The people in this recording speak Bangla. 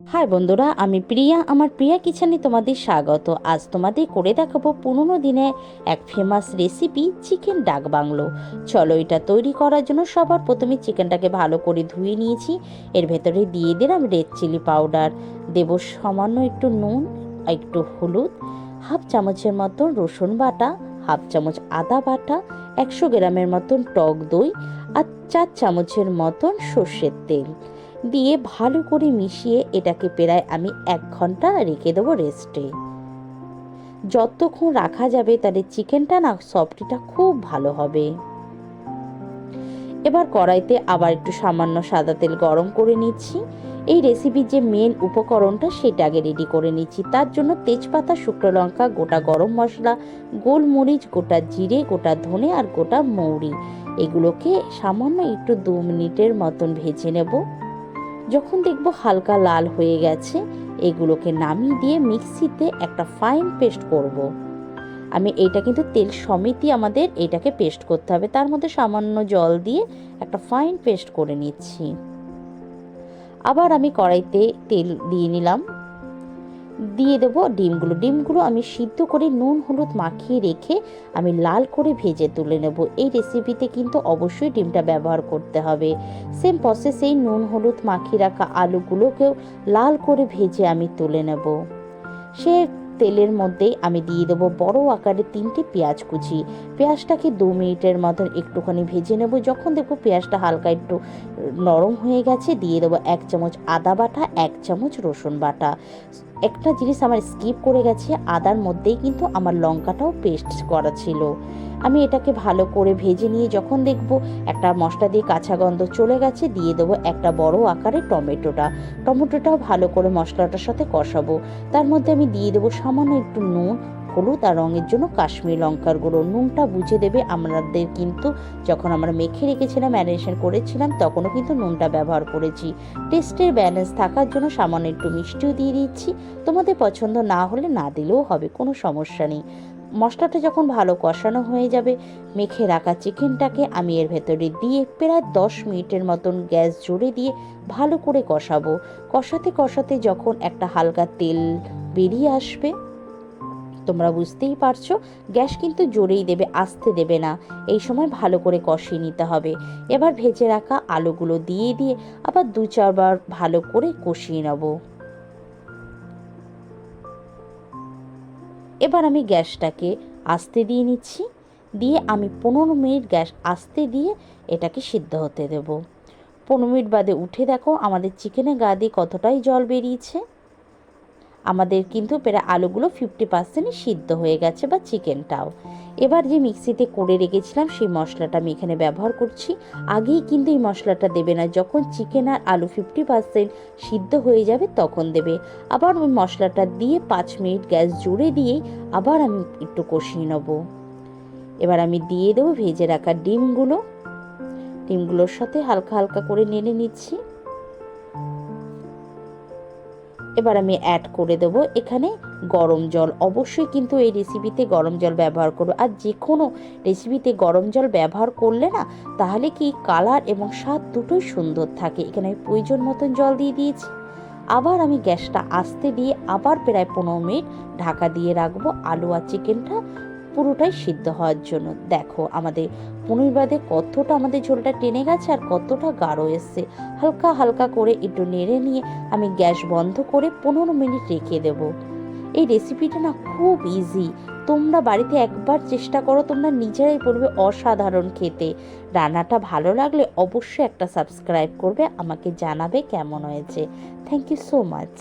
হাই বন্ধুরা, আমি প্রিয়া। আমার প্রিয়া কিচেনে তোমাদের স্বাগত। আজ তোমাদের করে দেখাবো পুরনো দিনে এক famous recipe chicken dak bungalow. চলো এটা তৈরি করার জন্য সবার প্রথমে চিকেনটাকে ভালো করে ধুয়ে নিয়েছি। এর ভেতরে দিয়ে দিলাম রেড চিলি পাউডার দেব সামান্য একটু নুন, একটু হলুদ হাফ চামচের মতন রসুন বাটা হাফ চামচ আদা বাটা, একশো গ্রামের মতন টক দই আর চার চামচের মতন সর্ষের তেল। দিয়ে ভালো করে মিশিয়ে এটাকে প্রায় আমি এক ঘণ্টা রেখে দেবো রেস্টে। যতক্ষণ রাখা যাবে তাহলে চিকেনটা না সফটিটা খুব ভালো হবে। এবার কড়াইতে আবার একটু সামান্য সাদা তেল গরম করে নিচ্ছি। এই রেসিপির যে মেন উপকরণটা সেটা আগে রেডি করে নিচ্ছি। তার জন্য তেজপাতা, শুকনো লঙ্কা, গোটা গরম মশলা, গোলমরিচ, গোটা জিরে, গোটা ধনে আর গোটা মৌরি। এগুলোকে সামান্য একটু দু মিনিটের মতন ভেজে নেব। যখন দেখব হালকা লাল হয়ে গেছে, এগুলোকে নামিয়ে দিয়ে মিক্সিতে একটা ফাইন পেস্ট করব। আমি এইটা কিন্তু তেল সমিতি আমাদের এটাকে পেস্ট করতে হবে। তার মধ্যে সামান্য জল দিয়ে একটা ফাইন পেস্ট করে নিচ্ছি। আবার আমি কড়াইতে তেল দিয়ে নিলাম। দিয়ে দেবো ডিমগুলো। ডিমগুলো আমি সিদ্ধ করে নুন, হলুদ মাখিয়ে রেখে আমি লাল করে ভেজে তুলে নেব। এই রেসিপিতে কিন্তু অবশ্যই ডিমটা ব্যবহার করতে হবে। সেম প্রসেসেই নুন, হলুদ মাখিয়ে রাখা আলুগুলোকেও লাল করে ভেজে আমি তুলে নেব। সে তেলের মধ্যেই আমি দিয়ে দেবো বড় আকারে তিনটে পেঁয়াজ কুচি। পেঁয়াজটাকে দু মিনিটের মতন একটুখানি ভেজে নেব। যখন দেখব পেঁয়াজটা হালকা একটু নরম হয়ে গেছে, দিয়ে দেবো এক চামচ আদা বাটা, এক চামচ রসুন বাটা। একটা জিনিস আমার স্কিপ করে গেছে, আদার মধ্যেই কিন্তু আমার লঙ্কাটাও পেস্ট করা ছিল। আমি এটাকে ভালো করে ভেজে নিয়ে যখন দেখব একটা মশলা দিয়ে কাঁচা গন্ধ চলে গেছে, দিয়ে দেবো একটা বড় আকারে টমেটোটা। টমেটোটাও ভালো করে মশলাটার সাথে কষাবো। তার মধ্যে আমি দিয়ে দেবো সামান্য একটু নুন, হলুদ আর রঙের জন্য কাশ্মীর লঙ্কার গুঁড়ো। নুনটা বুঝে দেবে আমাদের কিন্তু যখন আমরা মেখে রেখেছিলাম, ম্যারিনেশন করেছিলাম, তখনও কিন্তু নুনটা ব্যবহার করেছি। টেস্টের ব্যালেন্স থাকার জন্য সামান্য একটু মিষ্টিও দিয়ে দিচ্ছি। তোমাদের পছন্দ না হলে না দিলেও হবে, কোনো সমস্যা নেই। মশলাটা যখন ভালো কষানো হয়ে যাবে, মেখে রাখা চিকেনটাকে আমি এর ভেতরে দিয়ে প্রায় দশ মিনিটের মতন গ্যাস জোরে দিয়ে ভালো করে কষাবো। কষাতে কষাতে যখন একটা হালকা তেল বেরিয়ে আসবে, তোমরা বুঝতেই পারছ, গ্যাস কিন্তু জোরেই দেবে, আসতে দেবে না। এই সময় ভালো করে কষিয়ে নিতে হবে। এবার ভেজে রাখা আলুগুলো দিয়ে দিয়ে আবার দু চারবার ভালো করে কষিয়ে নেব। এবার আমি গ্যাসটাকে আস্তে দিয়ে নিচ্ছি, দিয়ে আমি পনেরো মিনিট গ্যাস আস্তে দিয়ে এটাকে সিদ্ধ হতে দেব। পনেরো মিনিট বাদে উঠে দেখো আমাদের চিকেনে গা দিয়ে কতটাই জল বেরিয়েছে। আমাদের কিন্তু প্রায় আলুগুলো ফিফটি পার্সেন্টই সিদ্ধ হয়ে গেছে বা চিকেনটাও। এবার যে মিক্সিতে করে রেখেছিলাম, সেই মশলাটা আমি এখানে ব্যবহার করছি। আগেই কিন্তু এই মশলাটা দেবে না, যখন চিকেন আর আলু ফিফটি পার্সেন্ট সিদ্ধ হয়ে যাবে তখন দেবে। আবার ওই মশলাটা দিয়ে পাঁচ মিনিট গ্যাস জুড়ে দিয়েই আবার আমি একটু কষিয়ে নেব। এবার আমি দিয়ে দেবো ভেজে রাখা ডিমগুলো। ডিমগুলোর সাথে হালকা হালকা করে নেড়ে নিচ্ছি। এবার আমি অ্যাড করে দেব। এখানে গরম জল। অবশ্যই কিন্তু এই রেসিপিতে গরম জল ব্যবহার করো আর যে কোনো রেসিপিতে গরম জল ব্যবহার করলে না, তাহলে কি কালার এবং স্বাদ দুটোই সুন্দর থাকে। এখানে আমি প্রয়োজন মতন জল দিয়ে দিয়েছি। আবার আমি গ্যাসটা আস্তে দিয়ে আবার প্রায় পনেরো মিনিট ঢাকা দিয়ে রাখব। আলু আর চিকেনটা পুরোটাই সিদ্ধ হওয়ার জন্য। দেখো, আমাদের পনির বাদে কতটা আমাদের ঝোলটা টেনে গেছে আর কতটা গাঢ় এসছে। হালকা হালকা করে একটু নেড়ে নিয়ে আমি গ্যাস বন্ধ করে পনেরো মিনিট রেখে দেব। এই রেসিপিটা না খুব ইজি তোমরা বাড়িতে একবার চেষ্টা করো, তোমরা নিজেরাই বলবে অসাধারণ খেতে। রান্নাটা ভালো লাগলে অবশ্যই একটা সাবস্ক্রাইব করবে, আমাকে জানাবে কেমন হয়েছে। Thank you so much